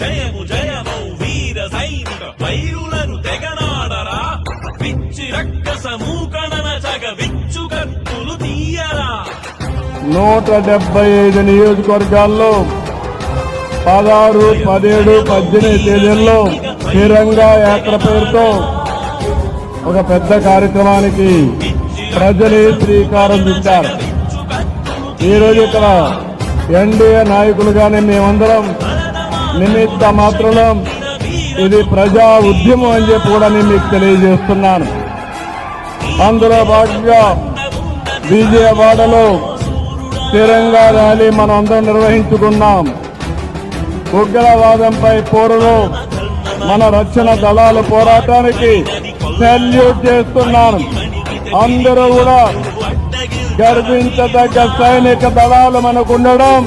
జయము జయమౌ వీర సైనిక వైరులను తెగనాడరా. పిచ్చి రక్కస మూకణన చగ విచ్చు కత్తులు తీయరా. నూట డెబ్బై ఐదు నియోజకవర్గాల్లో పదహారు పదిహేడు పద్దెనిమిది తేదీల్లో శ్రీరంగ యాత్ర పేరుతో ఒక పెద్ద కార్యక్రమానికి ప్రజలే శ్రీకారం చుట్టారు. ఈరోజు ఇక్కడ ఎన్డీఏ నాయకులుగానే మేమందరం నిమిత్త మాత్రం ఇది ప్రజా ఉద్యమం అని చెప్పి కూడా నేను మీకు తెలియజేస్తున్నాను. అందులో భాగంగా విజయవాడలో స్థిరంగా ర్యాలీ మనం అందరం నిర్వహించుకున్నాం. ఉగ్రవాదంపై పోరులో మన రక్షణ దళాల పోరాటానికి సెల్యూట్ చేస్తున్నాను అందరూ కూడా గర్వించదగ్గ సైనిక దళాలు మనకు ఉండడం